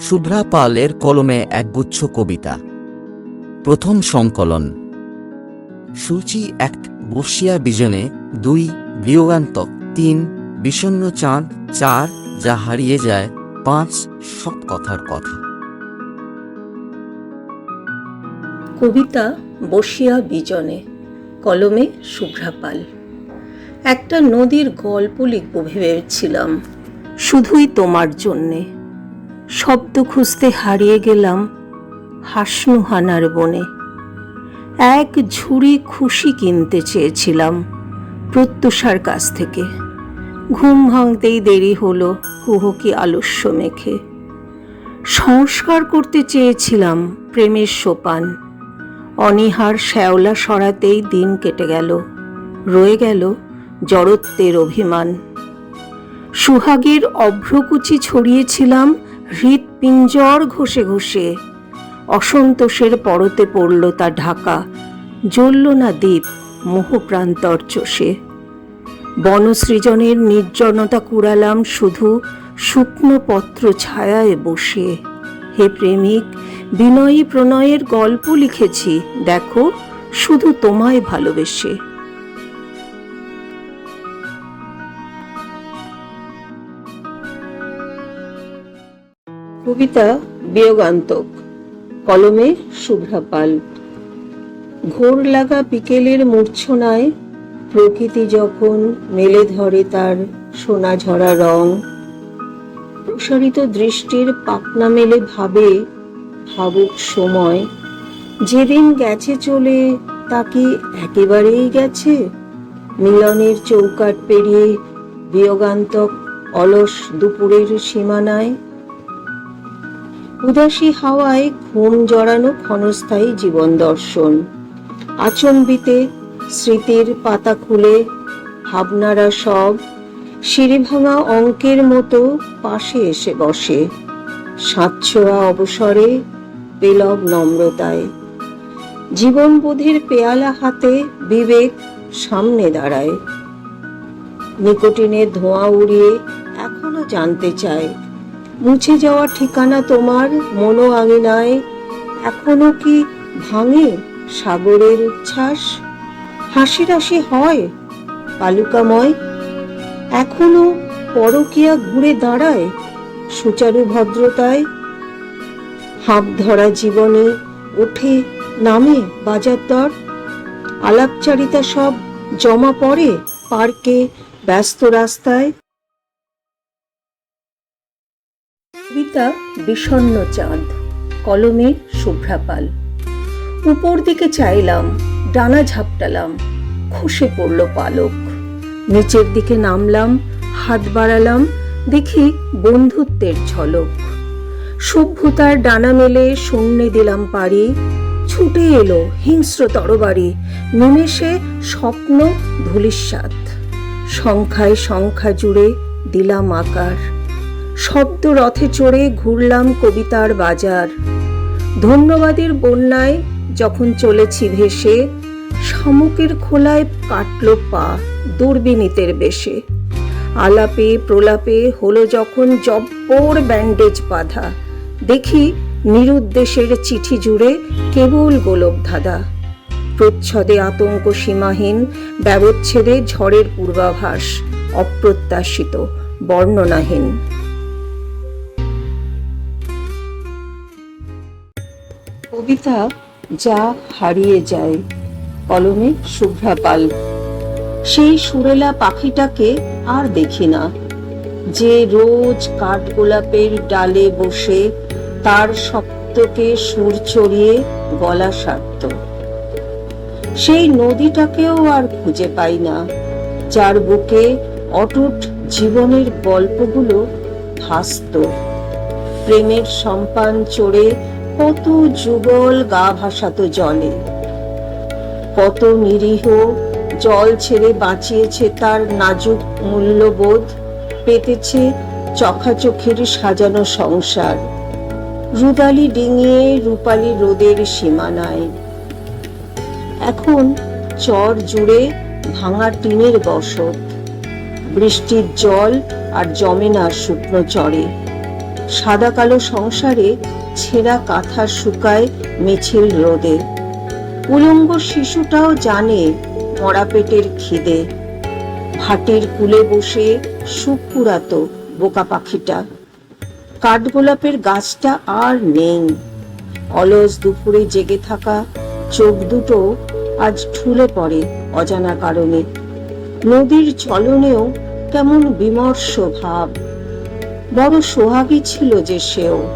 শুভ্রা পালের কলমে একগুচ্ছ কবিতা। প্রথম সংকলন। সূচি এক বর্ষিয়া বিজনে দুই বিয়োগান্তক তিন বিষণ্ন চাঁদ চার যা হারিয়ে যায় পাঁচ সব কথার কথা। কবিতা বসিয়া বিজনে, কলমে শুভ্রা পাল। একটা নদীর গল্প লিখব ভেবেছিলাম, শুধুই তোমার জন্যে। শব্দ খুঁজতে হারিয়ে গেলাম হাসনুহানার বনে। এক ঝুড়ি খুশি কিনতে চেয়েছিলাম প্রত্যুষার কাছ থেকে। ঘুম ভাঙতেই দেরি হলো কুহকি আলস্য মেখে। সংস্কার করতে চেয়েছিলাম প্রেমের সোপান। অনিহার শ্যাওলা সরাতেই দিন কেটে গেল, রয়ে গেল জড়ত্বের অভিমান। সুহাগের অভ্রকুচি ছড়িয়েছিলাম হৃৎপিঞ্জর ঘষে ঘষে। অসন্তোষের পরতে পড়ল তা ঢাকা। জ্বলল না দ্বীপ মোহপ্রান্তর চষে বনসৃজনের নির্জনতা কুড়ালাম শুধু শুকনো পত্র ছায়ায় বসে। হে প্রেমিক, বিনয়ী প্রণয়ের গল্প লিখেছি, দেখো, শুধু তোমায় ভালোবেসে। কবিতা বিয়োগান্তক, কলমে শুভ্রা পাল। ঘোর লাগা বিকেলের মূর্ছনায় প্রকৃতি যখন মেলে ধরে তার সোনা ঝরা রং, প্রসারিত দৃষ্টির পাকনা মেলে ভাবে ভাবুক সময়। যেদিন গেছে চলে, তা কি একেবারেই গেছে? মিলনের চৌকাট পেরিয়ে বিয়োগান্তক অলস দুপুরের সীমানায় উদাসী হাওয়ায় ঘুম জড়ানো ক্ষণস্থায়ী জীবন দর্শন। আচম্বিতে স্মৃতির পাতা খুলে ভাবনারা সব সিঁড়ি ভাঙা অঙ্কের মতো পাশে এসে বসে। সাতছোয়া অবসরে পেলব নম্রতায়। জীবনবোধের পেয়ালা হাতে বিবেক সামনে দাঁড়ায়। নিকোটিনের ধোঁয়া উড়িয়ে এখনও জানতে চায় মুছে যাওয়া ঠিকানা তোমার মনো আঙিনায় এখনও কি ভাঙে সাগরের উচ্ছ্বাস? হাসি রাশি হয় বালুকাময়। এখনও পরকিয়া ঘুরে দাঁড়ায় সুচারু ভদ্রতায়। হাঁপ ধরা জীবনে ওঠে নামে বাজার দর। আলাপচারিতা সব জমা পড়ে পার্কে ব্যস্ত রাস্তায়। কবিতা বিষণ্ণ চাঁদ, কলমে শুভ্রা পাল। উপর দিকে চাইলাম, ডানা ঝাপটালাম, খসে পড়ল পালক। নিচের দিকে নামলাম, হাত বাড়ালাম, দেখি বন্ধুত্বের ঝলক। সভ্যতার ডানা মেলে শূন্যে দিলাম পাড়ি, ছুটে এলো হিংস্র তরবারি নিমেষে স্বপ্ন ধুলিস্বাদ সংখ্যায় সংখ্যা জুড়ে দিলাম আকার। শব্দ রথে চড়ে ঘুরলাম কবিতার বাজার। ধন্যবাদের বন্যায় যখন চলেছি ভেসে, শামুকের খোলায় কাটল পা দুর্বিনীতের বেশে। আলাপে প্রলাপে হলো যখন জব্বর ব্যান্ডেজ বাঁধা। দেখি নিরুদ্দেশের চিঠি জুড়ে কেবল গোলক ধাঁধা। প্রচ্ছদে আতঙ্ক সীমাহীন, ব্যবচ্ছেদে ঝড়ের পূর্বাভাস, অপ্রত্যাশিত, বর্ণনাহীন। কবিতা যা হারিয়ে যায়। কলমে শুভ্রা পাল। সেই সুরেলা পাখিটাকে আর দেখি না। যে রোজ কাঠগোলাপের ডালে বসে তার সপ্তকে সুর চড়িয়ে গলা সারত। সেই নদীটাকেও আর খুঁজে পাই না, যার বুকে অটুট জীবনের গল্পগুলো ভাসত। প্রেমের সম্পান চড়ে কত যুগল গা ভাসাতো জলে। কত নিরীহ জল ছেড়ে বাঁচিয়েছে তার নাজুক মূল্যবোধ, পেতেছে চখাচোখের সাজানো সংসার। রুদালি ডিঙিয়ে রূপালি রোদের সীমানায়। এখন চর জুড়ে ভাঙা টিনের বসত। বৃষ্টির জল আর জমে না শুকনো চরে। সাদা কালো সংসারে ছেঁড়া কাঁথা শুকায় মিছিল রোদে। উলঙ্গ শিশুটাও জানে মরা পেটের খিদে। ভাটির কুলে বসে সুখ কুড়াতো বোকা পাখিটা। কাঠগোলাপের গাছটা আর নেই। অলস দুপুরে জেগে থাকা চোখ দুটো আজ ঠুলে পড়ে অজানা কারণে। নদীর চলনেও কেমন বিমর্ষ ভাব। বড় সোহাগী ছিল যে সেও।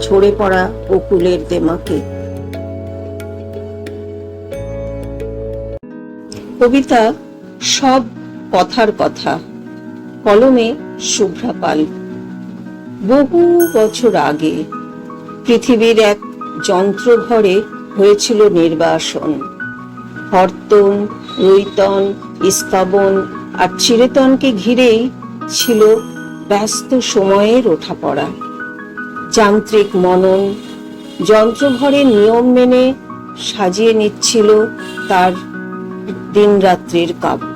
ঝরে পড়া বকুলের দেমাকে। কবিতা, সব কথার কথা। কলমে শুভ্রা পাল। বহু বছর আগে পৃথিবীর এক যন্ত্রঘরে হয়েছিল নির্বাসন। হরতন, রৈতন ইস্কাবন আর চিরেতনকে ঘিরেই ছিল ব্যস্ত সময়ের ওঠাপড়া। যান্ত্রিক মনন যন্ত্রঘরের নিয়ম মেনে সাজিয়ে নিচ্ছিল তার দিনরাত্রির কাব্য।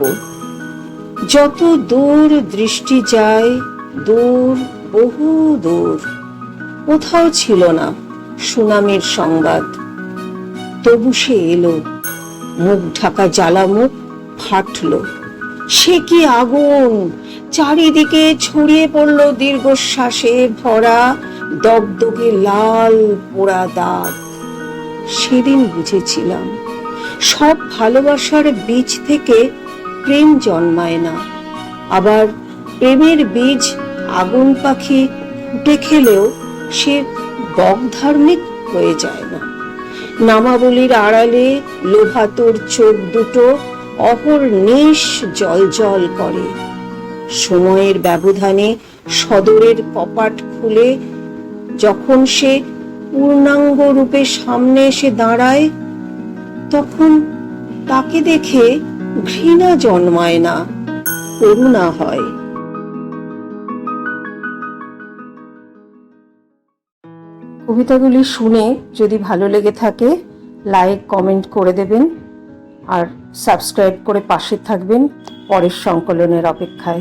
যত দূর দৃষ্টি যায়, দূর, বহু দূর, কোথাও ছিল না সুনামের সংবাদ। তবু সে এলো, মুখ ঢাকা জ্বালামুখ ফাটলো। সে কি আগুন? চারিদিকে ছড়িয়ে পড়ল দীর্ঘশ্বাসে ভরা, দগদগে লাল পোড়া দাগ। সেদিন বুঝেছিলাম, সব ভালোবাসার বীজ থেকে প্রেম জন্মায় না। আবার প্রেমের বীজ আগুন পাখি ফুটে খেলেও সে বক ধার্মিক হয়ে যায় না। নামাবলির আড়ালে লোভাতুর চোখ দুটো অহর নিশ জল জল করে। সময়ের ব্যবধানে সদরের কপাট খুলে যখন সে পূর্ণাঙ্গ রূপে সামনে এসে দাঁড়ায়, তখন তাকে দেখে ঘৃণা জন্মায় না, করুণা হয়। কবিতাগুলি শুনে যদি ভালো লেগে থাকে লাইক কমেন্ট করে দেবেন আর সাবস্ক্রাইব করে পাশে থাকবেন পরের সংকলনের অপেক্ষায়।